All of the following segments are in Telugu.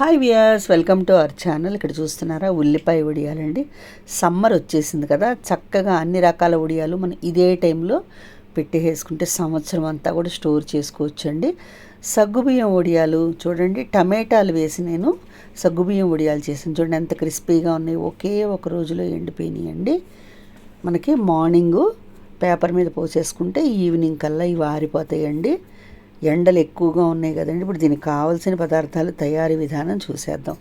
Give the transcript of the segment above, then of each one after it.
Hi viewers welcome to our channel. ఇక్కడ చూస్తున్నారా ఉల్లిపాయ ఉడియాలండి సమ్మర్ వచ్చేసింది కదా చక్కగా అన్ని రకాల ఉడియాలు మనం ఇదే టైంలో పెట్టేసుకుంటే సంవత్సరం అంతా కూడా స్టోర్ చేసుకోవచ్చు అండి సగ్గుబియ్యం వడియాలు చూడండి టమాటాలు వేసి నేను సగ్గుబియ్యం వడియాలు చేసాను చూడండి ఎంత క్రిస్పీగా ఉన్నాయి ఒకే ఒక రోజులో ఎండిపోయినాయండి. మనకి మార్నింగు పేపర్ మీద పోసేసుకుంటే ఈవినింగ్ కల్లా ఇవి ఆరిపోతాయండి. ఎండలు ఎక్కువగా ఉన్నాయి కదండి. ఇప్పుడు దీనికి కావాల్సిన పదార్థాలు తయారీ విధానం చూసేద్దాం.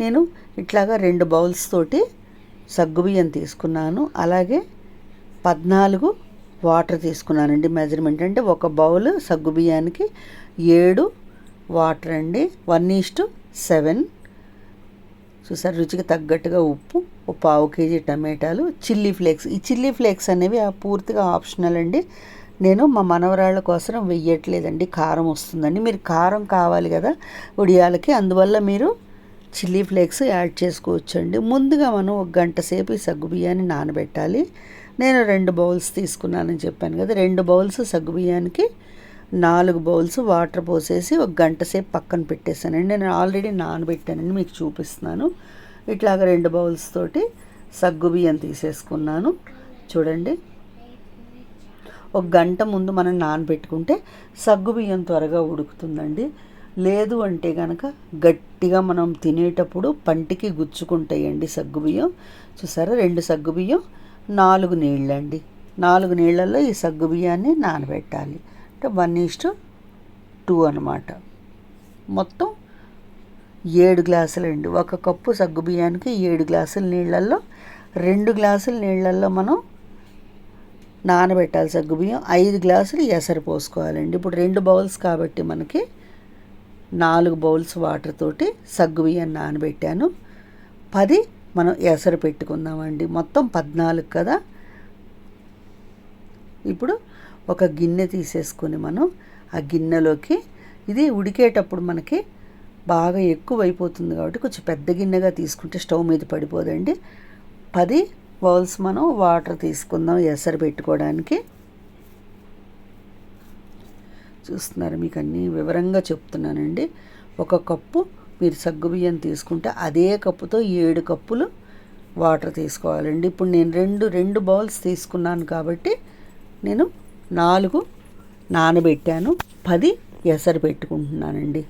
నేను ఇట్లాగా రెండు బౌల్స్ తోటి సగ్గుబియ్యం తీసుకున్నాను. అలాగే పద్నాలుగు వాటర్ తీసుకున్నానండి మెజర్మెంట్. అంటే ఒక బౌల్ సగ్గుబియ్యానికి ఏడు వాటర్ అండి. One is to seven. చూసారు రుచికి తగ్గట్టుగా ఉప్పు ఒక పావు కేజీ టమాటాలు చిల్లీ ఫ్లేక్స్. ఈ చిల్లీ ఫ్లేక్స్ అనేవి ఆ పూర్తిగా ఆప్షనల్ అండి. నేను మా మనవరాళ్ళ కోసం వెయ్యట్లేదండి కారం వస్తుందండి. మీరు కారం కావాలి కదా ఉడియాలకి అందువల్ల మీరు చిల్లీ ఫ్లేక్స్ యాడ్ చేసుకోవచ్చండి. ముందుగా మనం ఒక గంట సేపు ఈ సగ్గుబియ్యాన్ని నానబెట్టాలి. నేను రెండు బౌల్స్ తీసుకున్నానని చెప్పాను కదా రెండు బౌల్స్ సగ్గుబియ్యానికి నాలుగు బౌల్స్ వాటర్ పోసేసి ఒక గంట సేపు పక్కన పెట్టేశానండి. నేను ఆల్రెడీ నానబెట్టానండి మీకు చూపిస్తున్నాను. ఇట్లాగ రెండు బౌల్స్ తోటి సగ్గుబియ్యం తీసేసుకున్నాను. చూడండి. ఒక గంట ముందు మనం నానబెట్టుకుంటే సగ్గుబియ్యం త్వరగా ఉడుకుతుందండి. లేదు అంటే కనుక గట్టిగా మనం తినేటప్పుడు పంటికి గుచ్చుకుంటాయండి సగ్గుబియ్యం చూసారా? రెండు సగ్గుబియ్యం నాలుగు నీళ్ళండి. నాలుగు నీళ్ళల్లో ఈ సగ్గుబియ్యాన్ని నానబెట్టాలి. అంటే వన్ ఈస్ట్ టూ అనమాట మొత్తం ఏడు గ్లాసులండి. ఒక కప్పు సగ్గుబియ్యానికి ఏడు గ్లాసుల నీళ్ళల్లో రెండు గ్లాసుల నీళ్ళల్లో మనం నానబెట్టాలి సగ్గుబియ్యం ఐదు గ్లాసులు ఎసరు పోసుకోవాలండి. ఇప్పుడు రెండు బౌల్స్ కాబట్టి మనకి నాలుగు బౌల్స్ వాటర్ తోటి సగ్గుబియ్యం నానబెట్టాను. పది మనం ఎసరు పెట్టుకుందామండి మొత్తం పద్నాలుగు కదా. ఇప్పుడు ఒక గిన్నె తీసేసుకొని మనం ఆ గిన్నెలోకి ఇది ఉడికేటప్పుడు మనకి బాగా ఎక్కువ అయిపోతుంది కాబట్టి కొంచెం పెద్ద గిన్నెగా తీసుకుంటే స్టవ్ మీద పడిపోదండి. పది బౌల్స్ మనం వాటర్ తీసుకుందాం ఎసరు పెట్టుకోవడానికి. చూస్తున్నారు మీకు అన్నీ వివరంగా చెప్తున్నానండి. ఒక కప్పు మీరు సగ్గుబియ్యం తీసుకుంటే అదే కప్పుతో ఏడు కప్పులు వాటర్ తీసుకోవాలండి. ఇప్పుడు నేను రెండు రెండు బౌల్స్ తీసుకున్నాను కాబట్టి నేను నాలుగు నానబెట్టాను పది ఎసరు పెట్టుకుంటున్నానండి.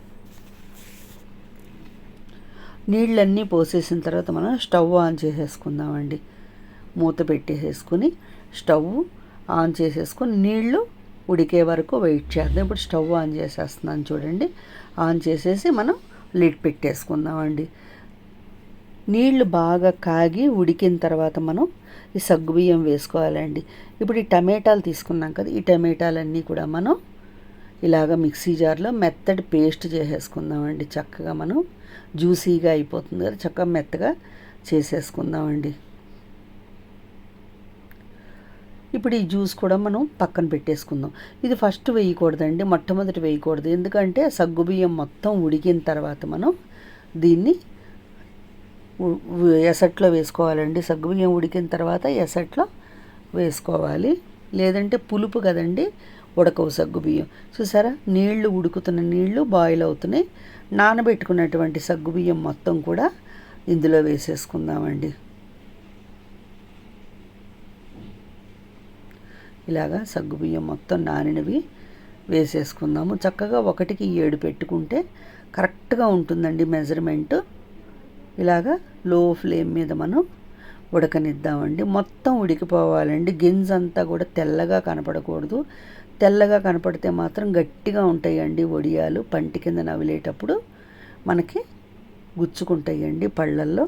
నీళ్ళన్నీ పోసేసిన తర్వాత మనం స్టవ్ ఆన్ చేసేసుకుందామండి. మూత పెట్టేసేసుకుని స్టవ్ ఆన్ చేసేసుకొని నీళ్ళు ఉడికే వరకు వెయిట్ చేద్దాం. ఇప్పుడు స్టవ్ ఆన్ చేసేస్తున్నాను చూడండి. ఆన్ చేసేసి మనం లిడ్ పెట్టేసుకుందామండి. నీళ్ళు బాగా కాగి ఉడికిన తర్వాత మనం ఈ సగ్గుబియ్యం వేసుకోవాలండి. ఇప్పుడు ఈ టమాటాలు తీసుకున్నాం కదా ఈ టమాటాలన్నీ కూడా మనం ఇలాగ మిక్సీ జార్లో మెత్తటి పేస్ట్ చేసేసుకుందామండి. చక్కగా మనం జ్యూసీగా అయిపోతుంది కదా చక్కగా మెత్తగా చేసేసుకుందామండి. ఇప్పుడు ఈ జ్యూస్ కూడా మనం పక్కన పెట్టేసుకుందాం. ఇది ఫస్ట్ వేయకూడదండి మొట్టమొదటి వేయకూడదు. ఎందుకంటే సగ్గుబియ్యం మొత్తం ఉడికిన తర్వాత మనం దీన్ని ఎసట్లో వేసుకోవాలండి. సగ్గుబియ్యం ఉడికిన తర్వాత ఎసట్లో వేసుకోవాలి. లేదంటే పులుపు కదండి ఉడకవు సగ్గుబియ్యం చూసారా? నీళ్ళు ఉడుకుతున్న నీళ్ళు బాయిల్ అవుతున్నాయి. నానబెట్టుకున్నటువంటి సగ్గుబియ్యం మొత్తం కూడా ఇందులో వేసేసుకుందామండి. ఇలాగా సగ్గుబియ్యం మొత్తం నానినవి వేసేసుకుందాము. చక్కగా ఒకటికి ఏడు పెట్టుకుంటే కరెక్ట్గా ఉంటుందండి మెజర్మెంట్. ఇలాగా లో ఫ్లేమ్ మీద మనం ఉడకనిద్దామండి. మొత్తం ఉడికిపోవాలండి. గింజ అంతా కూడా తెల్లగా కనపడకూడదు. తెల్లగా కనపడితే మాత్రం గట్టిగా ఉంటాయండి వడియాలు. పంటి కింద నవిలేటప్పుడు మనకి గుచ్చుకుంటాయండి పళ్ళల్లో.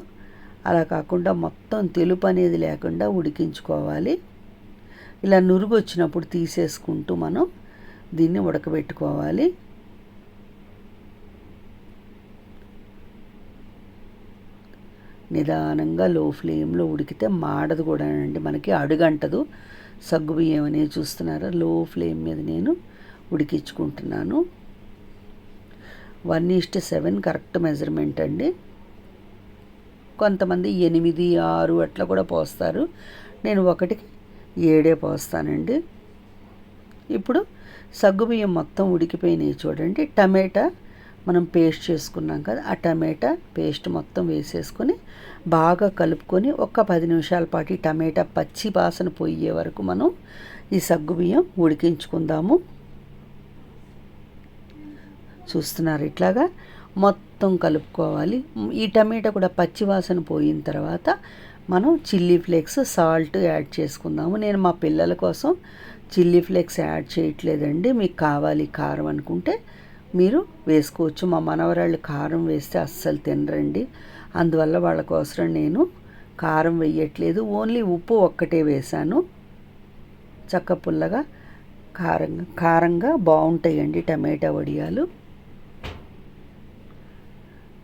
అలా కాకుండా మొత్తం తెలుపు అనేది లేకుండా ఉడికించుకోవాలి. ఇలా నురుగు వచ్చినప్పుడు తీసేసుకుంటూ మనం దీన్ని ఉడకబెట్టుకోవాలి. నిదానంగా లో ఫ్లేమ్లో ఉడికితే మాడదు కూడా అండి మనకి అడుగంటదు. సగ్గు బియ్యం అనేది చూస్తున్నారా? లో ఫ్లేమ్ మీద నేను ఉడికించుకుంటున్నాను. One is to seven correct measurement అండి. కొంతమంది ఎనిమిది ఆరు అట్లా కూడా పోస్తారు. నేను ఒకటికి ఏడే పోస్తానండి. ఇప్పుడు సగ్గుబియ్యం మొత్తం ఉడికిపోయినాయి చూడండి. టమాటా మనం పేస్ట్ చేసుకున్నాం కదా ఆ టమాటా పేస్ట్ మొత్తం వేసేసుకొని బాగా కలుపుకొని ఒక పది నిమిషాల పాటు ఈ టమాటా పచ్చి వాసన పోయే వరకు మనం ఈ సగ్గుబియ్యం ఉడికించుకుందాము. చూస్తున్నారు ఇట్లాగా మొత్తం కలుపుకోవాలి. ఈ టమాటా కూడా పచ్చి వాసన పోయిన తర్వాత మనం చిల్లీ ఫ్లేక్స్ సాల్ట్ యాడ్ చేసుకుందాము. నేను మా పిల్లల కోసం చిల్లీ ఫ్లేక్స్ యాడ్ చేయట్లేదండి. మీకు కావాలి కారం అనుకుంటే మీరు వేసుకోవచ్చు. మా మనవరాళ్ళు కారం వేస్తే అస్సలు తినరండి. అందువల్ల వాళ్ళ కోసం నేను కారం వేయట్లేదు. ఓన్లీ ఉప్పు ఒక్కటే వేశాను. చక్క పుల్లగా కారంగా కారంగా బాగుంటాయండి టమాటా వడియాలు.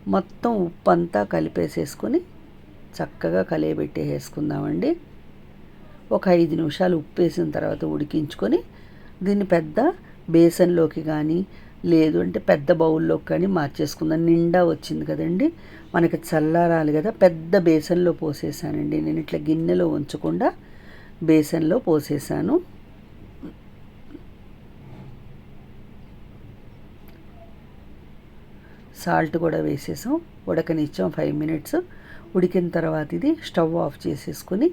మొత్తం ఉప్పు అంతా కలిపేసేసుకొని చక్కగా కలియబెట్టేసుకుందామండి ఒక ఐదు నిమిషాలు ఉప్పు వేసిన తర్వాత ఉడికించుకొని దీన్ని పెద్ద బేసన్లోకి కానీ లేదు అంటే పెద్ద బౌల్లోకి కానీ మార్చేసుకుందాం. నిండా వచ్చింది కదండి. మనకి చల్లారాలి కదా. పెద్ద బేసన్లో పోసేసానండి. నేను ఇట్లా గిన్నెలో ఉంచకుండా బేసన్లో పోసేసాను. సాల్ట్ కూడా వేసేసాం. ఉడకనిచ్చాం ఫైవ్ మినిట్స్. ఉడికిన తర్వాత ఇది స్టవ్ ఆఫ్ చేసేసుకొని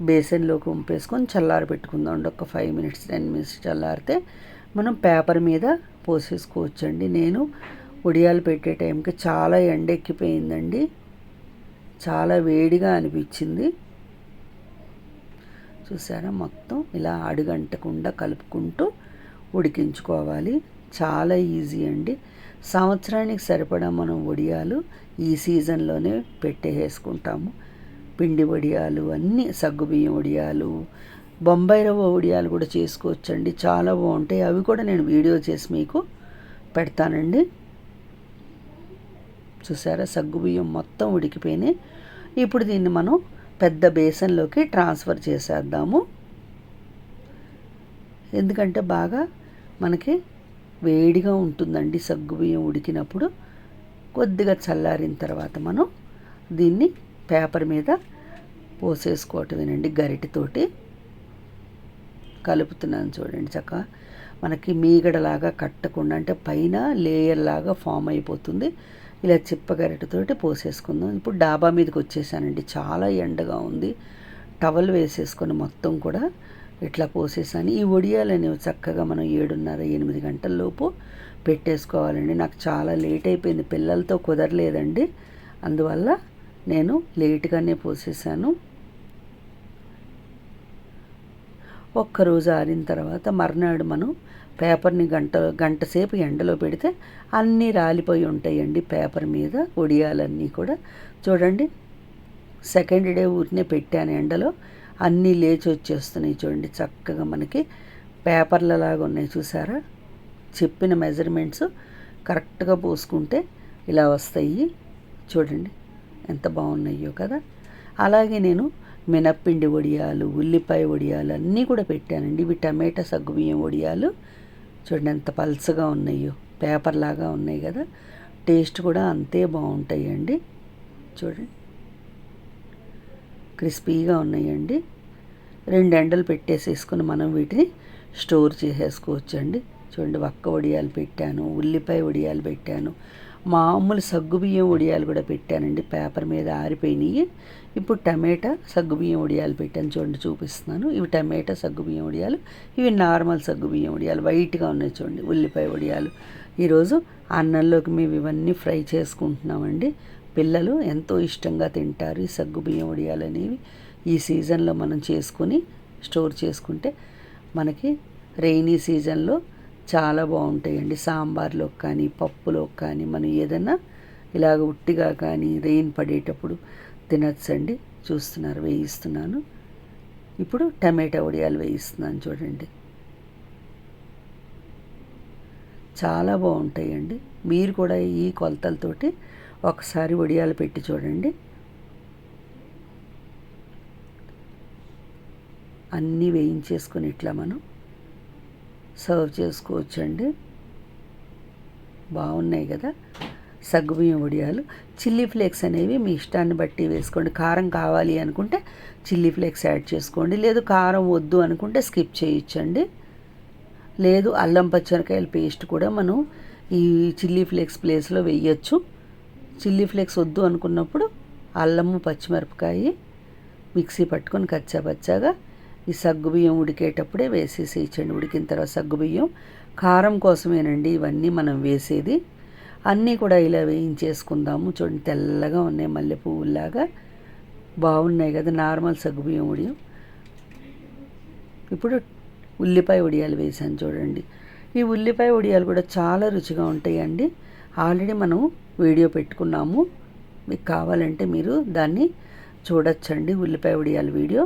బేసన్లోకి ఉంపేసుకొని చల్లారి పెట్టుకుందాం ఒక ఫైవ్ మినిట్స్ టెన్ మినిట్స్ చల్లారితే మనం పేపర్ మీద పోసేసుకోవచ్చండి. నేను ఉడియాలు పెట్టే టైంకి చాలా ఎండెక్కిపోయిందండి. చాలా వేడిగా అనిపించింది. చూసారా? మొత్తం ఇలా అడుగంటకుండా కలుపుకుంటూ ఉడికించుకోవాలి. చాలా ఈజీ అండి. సంవత్సరానికి సరిపడా మనం వడియాలు ఈ సీజన్లోనే పెట్టేసుకుంటాము పిండి వడియాలు అన్నీ సగ్గుబియ్యం వడియాలు బొంబాయి రవ్వ వడియాలు కూడా చేసుకోవచ్చండి. చాలా బాగుంటాయి. అవి కూడా నేను వీడియో చేసి మీకు పెడతానండి. చూసారా? సగ్గుబియ్యం మొత్తం ఉడికిపోయినాయి. ఇప్పుడు దీన్ని మనం పెద్ద బేసన్లోకి ట్రాన్స్ఫర్ చేసేద్దాము. ఎందుకంటే బాగా మనకి వేడిగా ఉంటుందండి. సగ్గుబియ్యం ఉడికినప్పుడు కొద్దిగా చల్లారిన తర్వాత మనం దీన్ని పేపర్ మీద పోసేసుకోవటమేనండి గరిటెతోటి. కలుపుతున్నాను చూడండి చక్క మనకి మీగడలాగా కట్టకుండా అంటే పైన లేయర్ లాగా ఫామ్ అయిపోతుంది. ఇలా చిప్పగరిటతోటి పోసేసుకుందాం. ఇప్పుడు డాబా మీదకి వచ్చేసానండి. చాలా ఎండగా ఉంది. టవల్ వేసేసుకొని మొత్తం కూడా ఇట్లా పోసేసాను. ఈ వడియాలు అనేవి చక్కగా మనం ఏడున్నర ఎనిమిది గంటల లోపు పెట్టేసుకోవాలండి. నాకు చాలా లేట్ అయిపోయింది. పిల్లలతో కుదరలేదండి. అందువల్ల నేను లేట్గానే పోసేసాను. ఒక్కరోజు ఆరిన తర్వాత మర్నాడు మనం పేపర్ని గంట గంట సేపు ఎండలో పెడితే అన్నీ రాలిపోయి ఉంటాయండి పేపర్ మీద ఒడియాలన్నీ కూడా. చూడండి సెకండ్ డే ఊరినే పెట్టాను ఎండలో. అన్నీ లేచి వచ్చేస్తున్నాయి చూడండి. చక్కగా మనకి పేపర్లలాగా ఉన్నాయి చూసారా? చెప్పిన మెజర్మెంట్స్ కరెక్ట్గా పోసుకుంటే ఇలా వస్తాయి. చూడండి ఎంత బాగున్నాయో కదా? అలాగే నేను మినప్పిండి వడియాలు ఉల్లిపాయ వడియాలు అన్నీ కూడా పెట్టానండి. ఇవి టమాటా సగ్గుబియ్యం వడియాలు. చూడండి ఎంత పల్చగా ఉన్నాయో. పేపర్ లాగా ఉన్నాయి కదా? టేస్ట్ కూడా అంతే బాగుంటాయండి. చూడండి. క్రిస్పీగా ఉన్నాయండి. రెండు ఎండలు పెట్టేసేసుకుని మనం వీటిని స్టోర్ చేసేసుకోవచ్చండి. చూడండి వక్క వడియాలు పెట్టాను ఉల్లిపాయ వడియాలు పెట్టాను మామూలు సగ్గుబియ్యం వడియాలు కూడా పెట్టానండి. పేపర్ మీద ఆరిపోయినాయి. ఇప్పుడు టమాటా సగ్గుబియ్యం వడియాలు పెట్టాను చూడండి చూపిస్తున్నాను. ఇవి టమాటా సగ్గుబియ్యం వడియాలు ఇవి నార్మల్ సగ్గుబియ్యం వడియాలు వైట్గా ఉన్నాయి చూడండి ఉల్లిపాయ వడియాలు. ఈరోజు అన్నంలోకి మేము ఇవన్నీ ఫ్రై చేసుకుంటున్నామండి. పిల్లలు ఎంతో ఇష్టంగా తింటారు ఈ సగ్గుబియ్యం వడియాలు అనేవి. ఈ సీజన్లో మనం చేసుకొని స్టోర్ చేసుకుంటే మనకి రెయినీ సీజన్లో చాలా బాగుంటాయండి. సాంబార్లో కానీ పప్పులో కానీ మనం ఏదైనా ఇలాగ ఉట్టిగా కానీ రెయిన్ పడేటప్పుడు తినచ్చండి. చూస్తున్నారు వేయిస్తున్నాను. ఇప్పుడు టమాటా వడియాలు వేయిస్తున్నాను చూడండి. చాలా బాగుంటాయండి. మీరు కూడా ఈ కొలతలతోటి ఒకసారి వడియాలు పెట్టి చూడండి. అన్నీ వేయించేసుకొని ఇట్లా మనం సర్వ్ చేసుకోవచ్చండి. బాగున్నాయి కదా సగ్గుబియ్యం వడియాలు. చిల్లీ ఫ్లేక్స్ అనేవి మీ ఇష్టాన్ని బట్టి వేసుకోండి. కారం కావాలి అనుకుంటే చిల్లీ ఫ్లేక్స్ యాడ్ చేసుకోండి. లేదు కారం వద్దు అనుకుంటే స్కిప్ చేయించండి లేదు అల్లం పచ్చిమిరకాయల పేస్ట్ కూడా మనం ఈ చిల్లీ ఫ్లేక్స్ ప్లేస్లో వేయచ్చు. చిల్లీ ఫ్లేక్స్ వద్దు అనుకున్నప్పుడు అల్లము పచ్చిమిరపకాయ మిక్సీ పట్టుకొని కచ్చా పచ్చాగా ఈ సగ్గుబియ్యం ఉడికేటప్పుడే వేసేసి ఇచ్చండి. ఉడికిన తర్వాత సగ్గుబియ్యం కారం కోసమేనండి ఇవన్నీ మనం వేసేది. అన్నీ కూడా ఇలా వేయించేసుకుందాము. చూడండి తెల్లగా ఉన్నాయి మల్లె పువ్వులాగా బాగున్నాయి కదా నార్మల్ సగ్గుబియ్యం ఉడియం. ఇప్పుడు ఉల్లిపాయ ఉడియాలు వేసాను చూడండి. ఈ ఉల్లిపాయ ఉడియాలు కూడా చాలా రుచిగా ఉంటాయండి. ఆల్రెడీ మనం వీడియో పెట్టుకున్నాము. మీకు కావాలంటే మీరు దాన్ని చూడొచ్చండి ఉల్లిపాయ ఉడియాల వీడియో.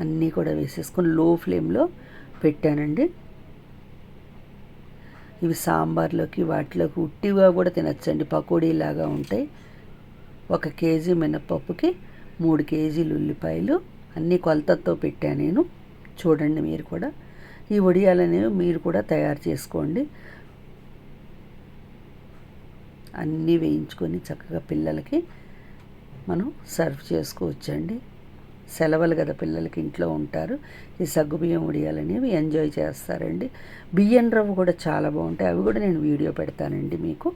అన్నీ కూడా వేసేసుకొని లో ఫ్లేమ్లో పెట్టానండి. ఇవి సాంబార్లోకి వాటిలోకి ఉట్టిగా కూడా తినచ్చండి. పకోడీలాగా ఉంటాయి. ఒక కేజీ మినపప్పుకి మూడు కేజీలు ఉల్లిపాయలు అన్నీ కొలతతో పెట్టాను నేను. చూడండి మీరు కూడా. ఈ వడియాలనేవి మీరు కూడా తయారు చేసుకోండి. అన్నీ వేయించుకొని చక్కగా పిల్లలకి మనం సర్వ్ చేసుకోవచ్చండి. సెలవులు కదా పిల్లలకి ఇంట్లో ఉంటారు. ఈ సగ్గుబియ్యం ఉడియాలనేవి ఎంజాయ్ చేస్తారండి. బియ్యం రవ్వ కూడా చాలా బాగుంటాయి. అవి కూడా నేను వీడియో పెడతానండి మీకు.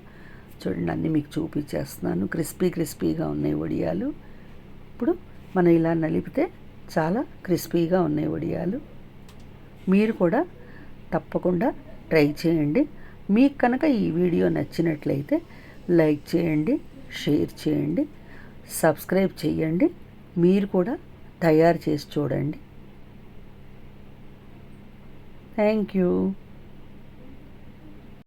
చూడండి అన్నీ మీకు చూపించేస్తున్నాను. క్రిస్పీ క్రిస్పీగా ఉన్నాయి వడియాలు. ఇప్పుడు మనం ఇలా నలిపితే చాలా క్రిస్పీగా ఉన్నాయి వడియాలు. మీరు కూడా తప్పకుండా ట్రై చేయండి. మీకు కనుక ఈ వీడియో నచ్చినట్లయితే లైక్ చేయండి షేర్ చేయండి సబ్స్క్రైబ్ చేయండి. మీరు కూడా తయారు చేసి చూడండి. Thank you